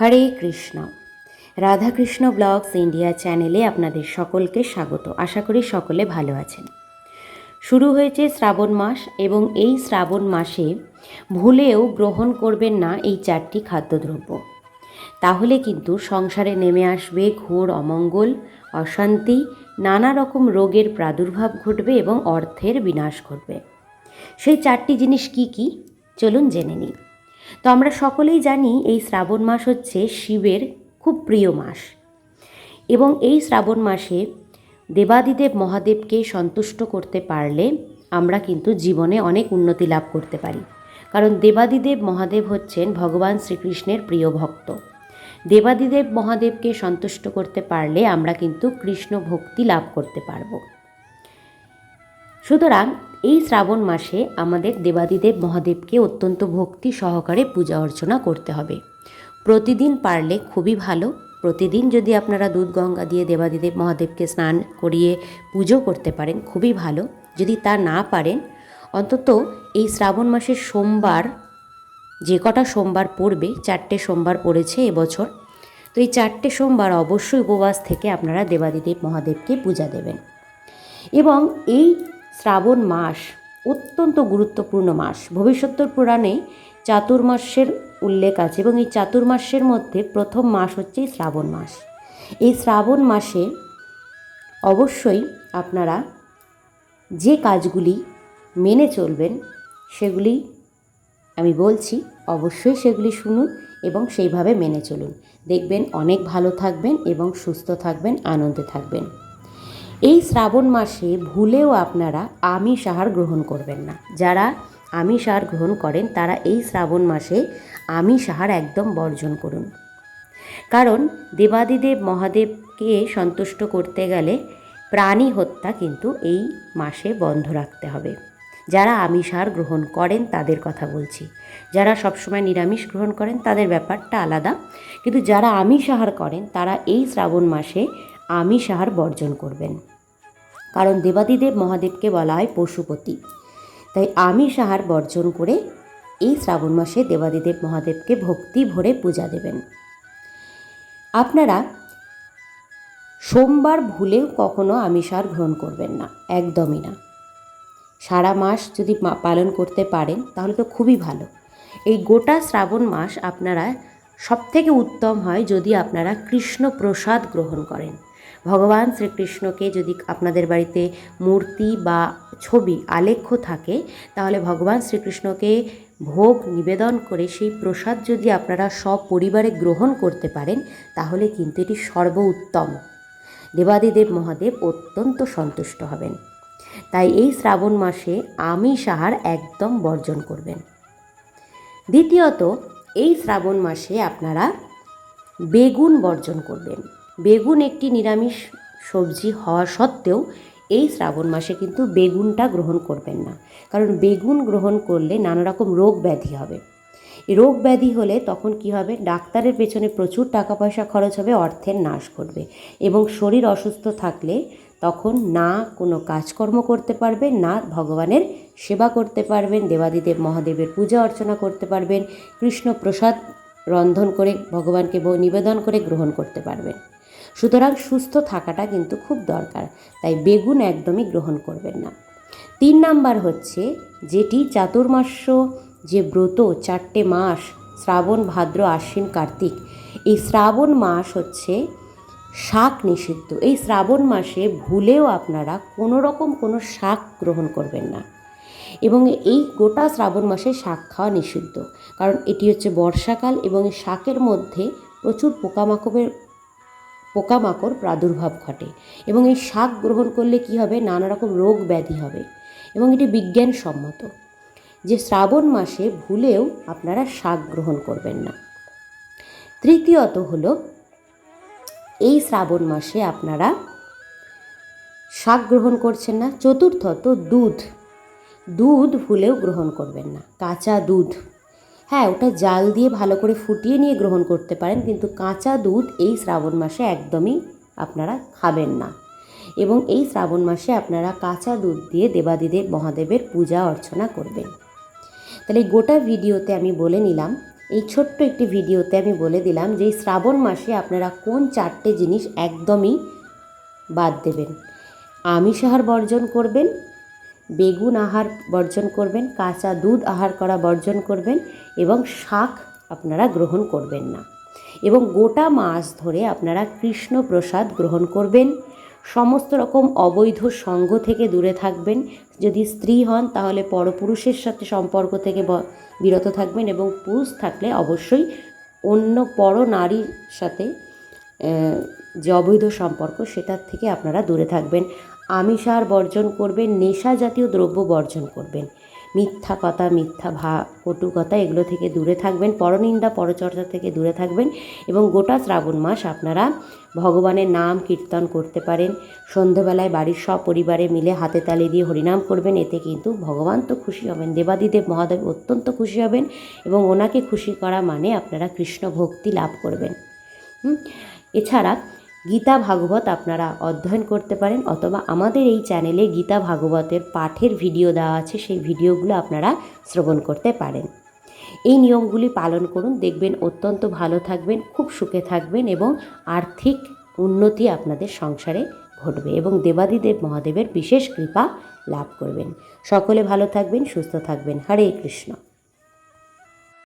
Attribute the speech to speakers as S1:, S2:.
S1: হরে Krishna. Radhakrishna blogs India চ্যানেলে আপনাদের সকলকে স্বাগত। আশা করি সকলে ভালো আছেন। শুরু হয়েছে শ্রাবণ মাস এবং এই শ্রাবণ মাসে ভুলেও গ্রহণ করবেন না এই চারটি খাদ্যদ্রব্য। তাহলে কিন্তু সংসারে নেমে আসবে ঘোর অমঙ্গল, অশান্তি, নানা রকম রোগের প্রাদুর্ভাব ঘটবে এবং অর্থের বিনাশ ঘটবে। সেই চারটি জিনিস কি কি? চলুন জেনে নিই। তো আমরা সকলেই জানি এই শ্রাবণ মাস হচ্ছে শিবের খুব প্রিয় মাস। এবং এই শ্রাবণ মাসে দেবাদিদেব মহাদেবকে সন্তুষ্ট করতে পারলে আমরা কিন্তু জীবনে অনেক উন্নতি লাভ করতে পারি। কারণ দেবাদিদেব মহাদেব হচ্ছেন ভগবান শ্রীকৃষ্ণের প্রিয় ভক্ত। দেবাদিদেব মহাদেবকে সন্তুষ্ট করতে পারলে আমরা কিন্তু কৃষ্ণ ভক্তি লাভ করতে পারব। সুতরাং এই শ্রাবণ মাসে আমাদের দেবাদিদেব মহাদেবকে অত্যন্ত ভক্তি সহকারে পূজা অর্চনা করতে হবে। প্রতিদিন পারলে খুবই ভালো। প্রতিদিন যদি আপনারা দুধ, গঙ্গা দিয়ে দেবাদিদেব মহাদেবকে স্নান করিয়ে পুজো করতে পারেন, খুবই ভালো। যদি তা না পারেন, অন্তত এই শ্রাবণ মাসের সোমবার, যে কটা সোমবার পড়বে, চারটে সোমবার পড়েছে এবছর, তো এই চারটে সোমবার অবশ্যই উপবাস থেকে আপনারা দেবাদিদেব মহাদেবকে পূজা দেবেন। এবং এই শ্রাবণ মাস অত্যন্ত গুরুত্বপূর্ণ মাস। ভবিষ্যত্তর পুরাণে চাতুর্মাসের উল্লেখ আছে এবং এই চাতুর্মাসের মধ্যে প্রথম মাস হচ্ছে শ্রাবণ মাস। এই শ্রাবণ মাসে অবশ্যই আপনারা যে কাজগুলি মেনে চলবেন, সেগুলি আমি বলছি, অবশ্যই সেগুলি শুনুন এবং সেইভাবে মেনে চলুন। দেখবেন অনেক ভালো থাকবেন এবং সুস্থ থাকবেন, আনন্দে থাকবেন। এই শ্রাবণ মাসে ভুলেও আপনারা আমিষ আহার গ্রহণ করবেন না। যারা আমিষ আহার গ্রহণ করেন, তারা এই শ্রাবণ মাসে আমিষ আহার একদম বর্জন করুন। কারণ দেবাদিদেব মহাদেবকে সন্তুষ্ট করতে গেলে প্রাণী হত্যা কিন্তু এই মাসে বন্ধ রাখতে হবে। যারা আমিষ আহার গ্রহণ করেন, তাদের কথা বলছি। যারা সবসময় নিরামিষ গ্রহণ করেন, তাদের ব্যাপারটা আলাদা। কিন্তু যারা আমিষ আহার করেন, তারা এই শ্রাবণ মাসে আমিষ আহার বর্জন করবেন। কারণ দেবাদিদেব মহাদেবকে বলা হয় পশুপতি। তাই আমিষ আহার বর্জন করে এই শ্রাবণ মাসে দেবাদিদেব মহাদেবকে ভক্তি ভরে পূজা দেবেন। আপনারা সোমবার ভুলেও কখনো আমিষ আহার গ্রহণ করবেন না, একদমই না। সারা মাস যদি পালন করতে পারেন, তাহলে তো খুবই ভালো। এই গোটা শ্রাবণ মাস আপনারা সবথেকে উত্তম হয় যদি আপনারা কৃষ্ণ প্রসাদ গ্রহণ করেন। ভগবান শ্রীকৃষ্ণকে যদি আপনাদের বাড়িতে মূর্তি বা ছবি, আলেখ্য থাকে, তাহলে ভগবান শ্রীকৃষ্ণকে ভোগ নিবেদন করে সেই প্রসাদ যদি আপনারা সব পরিবারে গ্রহণ করতে পারেন, তাহলে কিন্তু এটি সর্ব উত্তম দেবাদিদেব মহাদেব অত্যন্ত সন্তুষ্ট হবেন। তাই এই শ্রাবণ মাসে আমিষ আহার একদম বর্জন করবেন। দ্বিতীয়ত, এই শ্রাবণ মাসে আপনারা বেগুন বর্জন করবেন। বেগুন একটি নিরামিষ সবজি হওয়া সত্ত্বেও এই শ্রাবণ মাসে কিন্তু বেগুনটা গ্রহণ করবেন না। কারণ বেগুন গ্রহণ করলে নানা রকম রোগ ব্যাধি হবে। রোগ ব্যাধি হলে তখন কি হবে? ডাক্তারের পেছনে প্রচুর টাকা পয়সা খরচ হবে, অর্থের নাশ করবে এবং শরীর অসুস্থ থাকলে তখন না কোনো কাজকর্ম করতে পারবেন, না ভগবানের সেবা করতে পারবেন, দেবাদিদেব মহাদেবের পূজা অর্চনা করতে পারবেন কৃষ্ণ প্রসাদ রন্ধন করে ভগবানকে নিবেদন করে গ্রহণ করতে পারবেন। সুতরাং সুস্থ থাকাটা কিন্তু খুব দরকার, তাই বেগুন একদমই গ্রহণ করবেন না। তিন নাম্বার হচ্ছে যেটি চাতুর্মাস্য, যে ব্রত চারটে মাস, শ্রাবণ, ভাদ্র, আশ্বিন, কার্তিক, এই শ্রাবণ মাস হচ্ছে শাক নিষিদ্ধ। এই শ্রাবণ মাসে ভুলেও আপনারা কোনো রকম কোনো শাক গ্রহণ করবেন না। এবং এই গোটা শ্রাবণ মাসে শাক খাওয়া নিষিদ্ধ। কারণ এটি হচ্ছে বর্ষাকাল এবং শাকের মধ্যে প্রচুর পোকামাকড়ের পোকামাকড় প্রাদুর্ভাব ঘটে এবং এই শাক গ্রহণ করলে কি হবে? নানা রকম রোগ ব্যাধি হবে এবং এটি বিজ্ঞানসম্মত। যে শ্রাবণ মাসে ভুলেও আপনারা শাক গ্রহণ করবেন না। তৃতীয়ত হলো, এই শ্রাবণ মাসে আপনারা শাক গ্রহণ করছেন না। চতুর্থত দুধ। দুধ ভুলেও গ্রহণ করবেন না। কাঁচা দুধ। হ্যাঁ ওটা জাল দিয়ে ভালো করে ফুটিয়ে নিয়ে গ্রহণ করতে পারেন, কিন্তু কাঁচা দুধ এই শ্রাবণ মাসে একদমই আপনারা খাবেন না। এবং এই শ্রাবণ মাসে আপনারা কাঁচা দুধ দিয়ে দেবাদিদেব মহাদেবের পূজা অর্চনা করবেন। তাহলে গোটা ভিডিওতে আমি বলে নিলাম, এই ছোট্ট একটি ভিডিওতে আমি বলে দিলাম যে শ্রাবণ মাসে আপনারা কোন চারটে জিনিস একদমই বাদ দেবেন। আমিষ আহার বর্জন করবেন বেগুন আহার বর্জন করবেন, কাঁচা দুধ আহার করা বর্জন করবেন এবং শাক আপনারা গ্রহণ করবেন না। এবং গোটা মাস ধরে আপনারা কৃষ্ণ প্রসাদ গ্রহণ করবেন। সমস্ত রকম অবৈধ সঙ্গ থেকে দূরে থাকবেন। যদি স্ত্রী হন, তাহলে পরপুরুষের সাথে সম্পর্ক থেকে বিরত থাকবেন এবং পুরুষ থাকলে অবশ্যই অন্য পর নারীর সাথে যে অবৈধ সম্পর্ক, সেটার থেকে আপনারা দূরে থাকবেন। আমিষ আহার বর্জন করবেন নেশা জাতীয় দ্রব্য বর্জন করবেন। মিথ্যা কথা, মিথ্যা ভা, কটু কথা, এগুলো থেকে দূরে থাকবেন, পরনিন্দা, পরচর্চা থেকে দূরে থাকবেন এবং গোটা শ্রাবণ মাস আপনারা ভগবানের নাম কীর্তন করতে পারেন। সন্ধেবেলায় বাড়ির সব পরিবারে মিলে হাতে তালি দিয়ে হরিনাম করবেন, এতে কিন্তু ভগবান তো খুশি হবেন, দেবাদিদেব মহাদেব অত্যন্ত খুশি হবেন এবং ওনাকে খুশি করা মানে আপনারা কৃষ্ণ ভক্তি লাভ করবেন। এছাড়া গীতা ভাগবত আপনারা অধ্যয়ন করতে পারেন অথবা আমাদের এই চ্যানেলে গীতা ভাগবতের পাঠের ভিডিও দেওয়া আছে, সেই ভিডিওগুলো আপনারা শ্রবণ করতে পারেন। এই নিয়মগুলি পালন করুন, দেখবেন অত্যন্ত ভালো থাকবেন, খুব সুখে থাকবেন এবং আর্থিক উন্নতি আপনাদের সংসারে ঘটবে এবং দেবাদিদেব মহাদেবের বিশেষ কৃপা লাভ করবেন। সকলে ভালো থাকবেন, সুস্থ থাকবেন। হরে কৃষ্ণ।